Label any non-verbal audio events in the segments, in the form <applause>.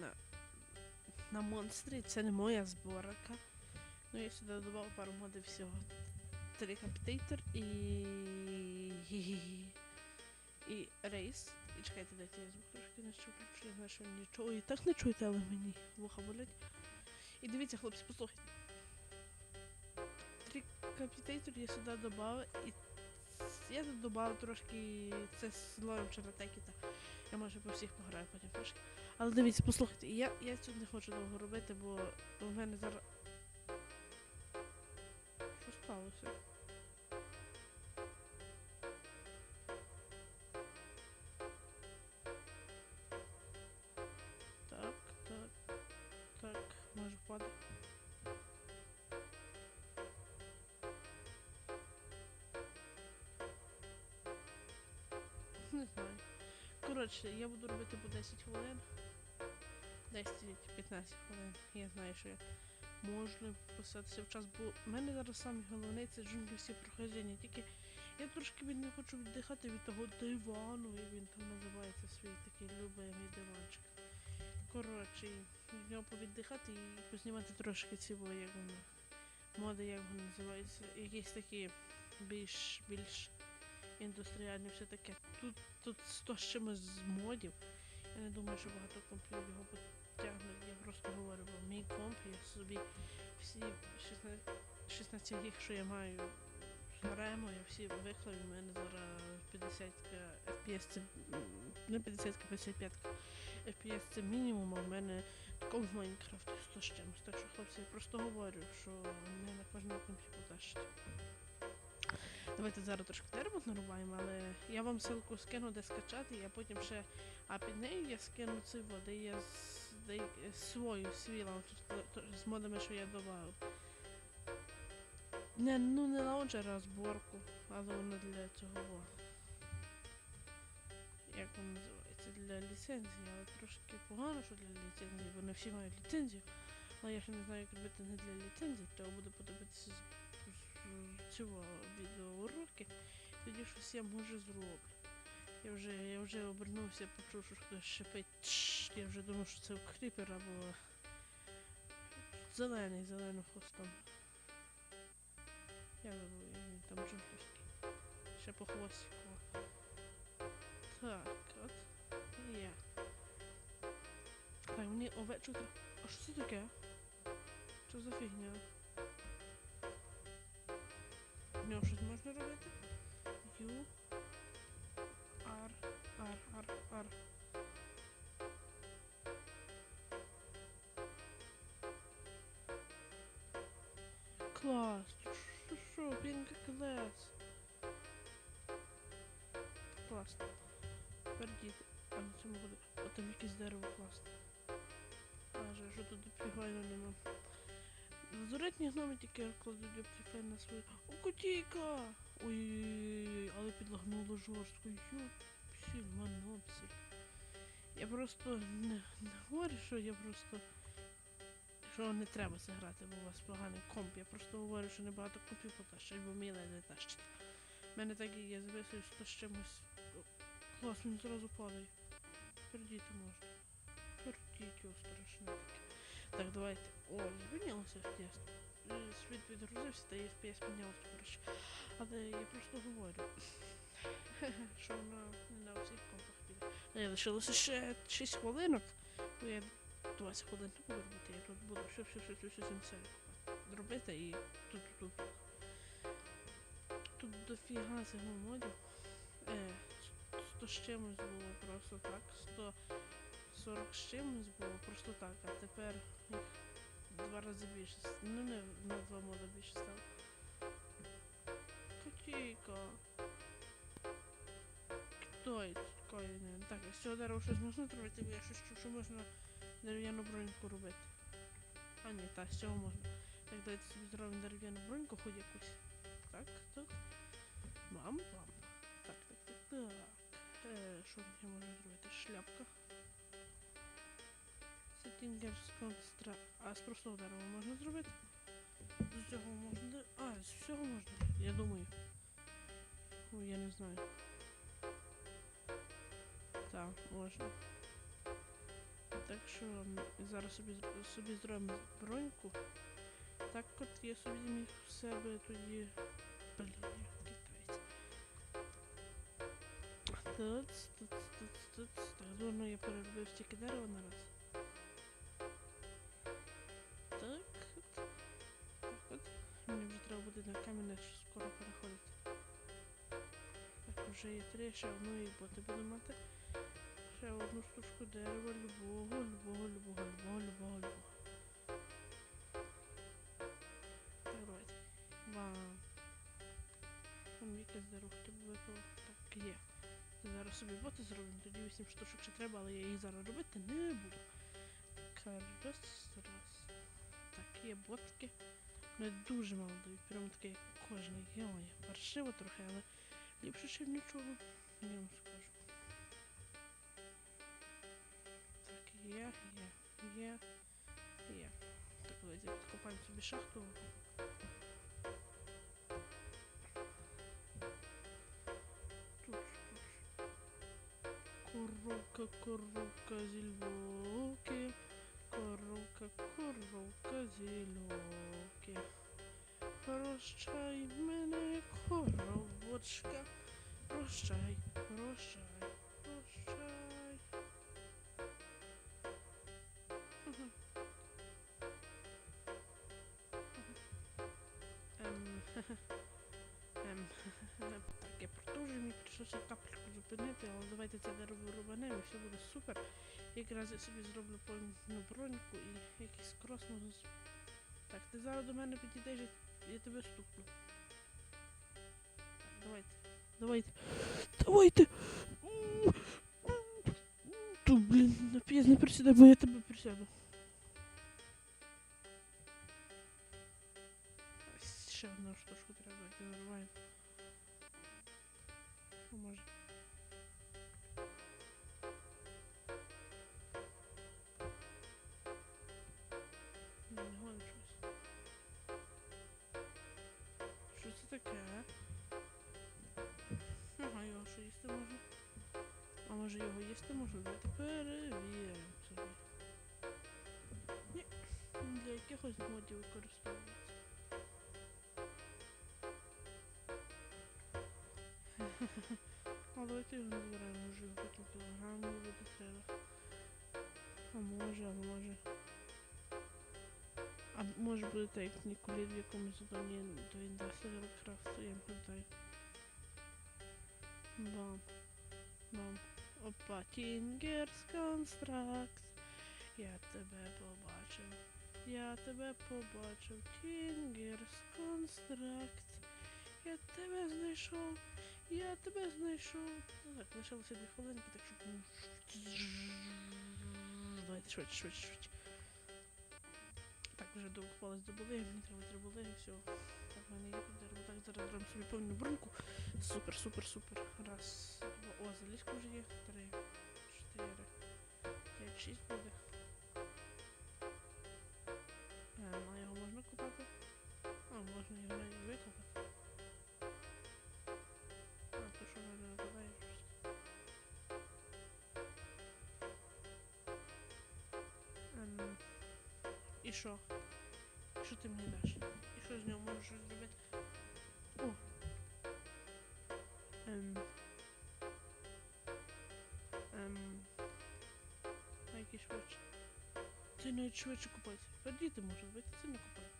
на, на монстрі. Це не моя зборка. Ну, я сюди додав пару модів всього. Трикаптейтор і. І рейс. І чекайте, дайте я звук трошки не чую, включу, я знаю, що нічого і так не чуєте, але мені вуха болять. І дивіться, хлопці, послухайте. Трикаптейтор я сюди додав і я тут трошки це з лоєм Чаратекіта. Я може по всіх пограю потім трошки. Але дивіться, послухайте, я, я цього не хочу довго робити, бо в мене зараз. Що сталося? Так, так, так, може падає. Не знаю. Коротше, я буду робити по 10 хвилин. 10-15 хвилин. Я знаю, що я можна писатися в час, бо в мене зараз саме головне це джунглі всі проходження. Тільки я трошки від не хочу віддихати від того дивану, як він там називається свій такий любимий диванчик. Коротше, від нього повіддихати і познімати трошки ці як воно. Моди, як вони називаються. Якісь такі більш більш індустріальні все таке. Тут тут 100 з чимось з модів. Я не думаю, що багато компів його потягнуть. Я просто говорю, бо мій комп, я собі всі 16, 16 гіг, що я маю граємо, я всі виклав, в мене зараз 50 FPS це не 50 55 FPS це мінімум, а в мене такого в Майнкрафті 100 з чимось. Так що, хлопці, я просто говорю, що не на кожному компі потащить. Давайте зараз трошки дерево нарубаємо, але я вам ссылку скину, де скачати, я потім ще. А під нею я скину цей вот, де я з- де свою свій лаунчер то- то- з модами, що я додав. Не, ну не лаунчер, а зборку, але воно для цього. Як воно називається? Для ліцензії, але трошки погано, що для ліцензії, бо не всі мають ліцензію. Але я ще не знаю, як робити не для ліцензії, треба буде подивитися з, з цього відеоуроки, тоді щось я може зроблю. Я вже, я вже обернувся, почув, що хтось шипить. «Тш». Я вже думав, що це кріпер або зелений, зеленим хвостом. Я забув, як він там джунглівський. Ще по хвостику. Так, от. Є. Так, мені овечу треба. А що це таке? Що за фігня? В нього щось можна робити? Ю. Клас. Що, що, пінка клас. Класно. Тепер діти. А на цьому буде. А там якесь дерево класне. Аже, що тут оптифайну нема. Зоретні гноми тільки кладуть оптифай на свою. О, котійка! Ой-ой-ой, але підлагнуло жорстко. Йоп, псіль, манопсіль. Я просто не, не говорю, що я просто. Що не треба це грати, бо у вас поганий комп. Я просто говорю, що небагато компів потащать, бо мій не тащить. У мене так і я записую 100 з чимось. Клас, він зразу падає. Пердіти можна. Пердіть його страшне таке. Так, давайте. О, змінилося FPS. Е, Світ відгрузився, та FPS піднялося, коротше. Але я просто говорю. <laughs> що вона не на всіх компах піде. Е, Лишилося ще 6 хвилинок. Я 20 хвилин буду робити, я тут буду все, все, все, все, все, все, все робити і тут, тут, тут. Дофіга цього модів. Е, 100 з чимось було просто так. 140 з чимось було просто так, а тепер їх два рази більше. Ну не на два мода більше стало. Котійка. Хто не. Так, з цього дерева щось можна зробити, бо я щось чув, що можна дерев'яну броньку робити. А ні, так, з цього можна. Так, давайте собі зробимо дерев'яну броньку, хоч якусь. Так, так. Бам, бам. Так, так, так, так. Е, що я можу зробити? Шляпка. Сеттінгерс констра. А з простого дерева можна зробити? З цього можна. А, з всього можна. Я думаю. Ой, я не знаю. Так, можна. Так що зараз собі, собі зробимо броньку. Так от я собі міг в себе тоді. Блін, як китайці. Туц, туц. Так, дурно я переробив стільки дерева на раз. Так. от. Так от. Мені вже треба буде на камінь скоро переходити. Так, вже є три, ще одну і боти буду мати. Ще одну штучку дерева, любого, любого, любого, любого, любого, любого. Давайте. Вам. Там якесь дерево хоча б випало. Так, є. Зараз собі боти зробимо, тоді 8 штучок ще треба, але я їх зараз робити не буду. Так, раз, раз. Так, є ботки. Не дуже мало дають, прямо таке як кожний. Йой, паршиво трохи, але ліпше, ніж нічого. Я давайте підкопаємо собі шахту. Тут, тут. Коровка, коровка, зільвоки. Коровка, коровка, зільоки. Прощай мене, коровочка. Прощай, прощай, прощай. Ем, ем, так, я продовжую, мені прийшлося капельку зупинити, але давайте це дерево рубанемо і все буде супер. Якраз я собі зроблю повну броньку і якийсь крос можу. Так, ти зараз до мене підійдеш, я- тебе стукну. Давайте. Давайте. Давайте. Ту, блін, нап'єз не присідай, бо я тебе присяду. Ще одну штучку треба, давайте зарубаємо. Що може? Ні, не гонить щось. Що це таке? Ага, його що їсти можна? А може його їсти можна? Давайте перевіримо собі. Ні, для якихось модів використовується. Не збираємо, може потім кілограм буде треба. А може, а може. А може буде так, як Ніколіт в якомусь заданні до Industrial Craft, я не пам'ятаю. Бам. Бам. Опа, Тінгерс Констракт. Я тебе побачив. Я тебе побачив. Тінгерс Констракт. Я тебе знайшов. Я тебе знайшов. Так, лишилося дві хвилинки, так що. Давайте швидше, швидше, швидше. Так, вже хвалась до були, мені треба три були і все. Так, в мене є дерево. Так, зараз зробимо собі повну броньку. Супер, супер, супер. Раз, два. О, залізка вже є. Три, чотири, п'ять, шість буде. І що? Що ти мені даш? І що з нього можеш зробити? О! Ем. Ем. Який швидше? Це навіть швидше купається. Подійти можна, бити це не купати.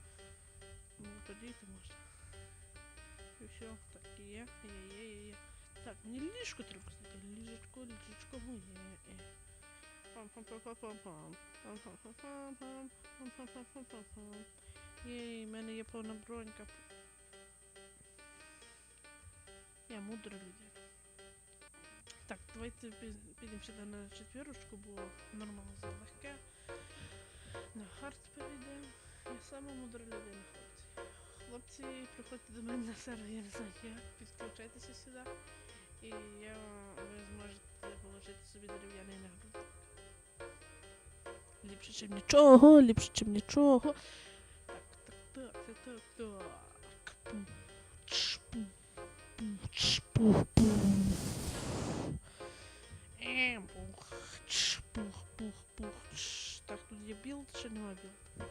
Ну, подійти можна. І все, так, і є, є, є, є, є. Так, мені ліжко треба знайти. Ліжечко, ліжечко моє. Е. Єй, мене є повна бронька. Я мудра людина. Так, давайте піз- підемо сюди на четвірочку, бо нормально залегке. На хард перейдемо. Я сама мудра людина, хлопці. Хлопці, приходьте до мене на сервер, я не знаю як, підключайтеся сюди. І я, ви зможете отримати собі дерев'яний нагруд. Ліпше, чим нічого, ліпше, чим нічого. Так, так, так, так, так, так. Пум, чш, пум, пум, чш, пух, пум. Ем, пух, чш, пух, пух, пух, є білд, ще нема білд.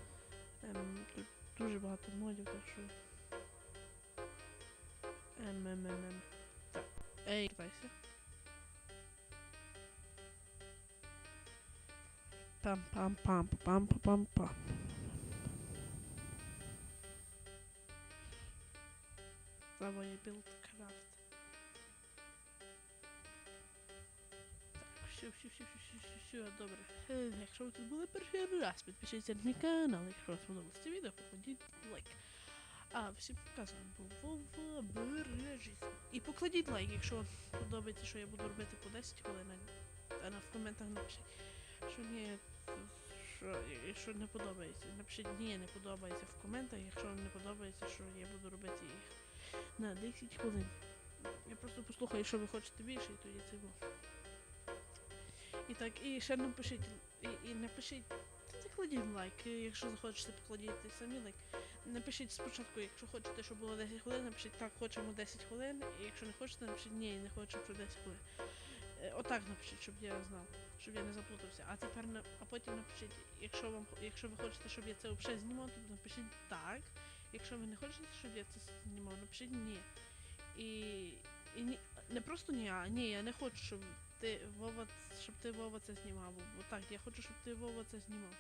Ем, тут дуже багато модів, так що. Ем, ем, ем, ем. Так. Ей, китайся. Пам пам пам пам пам пам пам Давай білд крафт. Так, все, все, все, все, все, все, добре. Якщо ви тут були перший раз, підпишіться на мій канал. Якщо вам сподобалось це відео, покладіть лайк. А, всім був Вова Бережіться. І покладіть лайк, якщо подобається, що я буду робити по 10 хвилин. А в коментах напишіть, що ні, що, якщо не подобається. Напишіть ні, не подобається в коментах, якщо вам не подобається, що я буду робити їх на 10 хвилин. Я просто послухаю, що ви хочете більше, і тоді це було. І так, і ще напишіть, і, і напишіть, та кладіть лайк, якщо захочете, покладіть самі лайк. Напишіть спочатку, якщо хочете, щоб було 10 хвилин, напишіть так, хочемо 10 хвилин, і якщо не хочете, напишіть ні, не хочу, щоб 10 хвилин. Е, Отак напишіть, щоб я знав, щоб я не заплутався. А тепер а потім напишіть, якщо вам якщо ви хочете, щоб я це взагалі знімав, то напишіть так. Якщо ви не хочете, щоб я це знімав, напишіть ні. І, і ні, не просто ні, а ні, я не хочу, щоб ти Вова, щоб ти Вова це знімав. Бо так, я хочу, щоб ти Вова це знімав.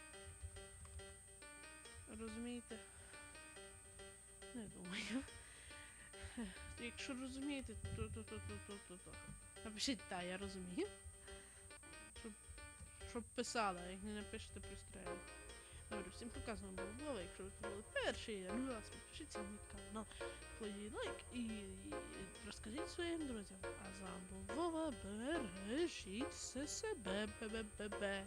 Розумієте? Не думаю. <laughs> Якщо розумієте, то то то то то то то. Напишіть так, я розумію. Щоб, щоб писала, як не напишете, пристрелю. Добре, всім показано було Вова, якщо ви були перший раз, підпишіться на мій канал, кладіть лайк і, і розкажіть своїм друзям. А з вами був Вова, бережіть себе, бе-бе-бе-бе.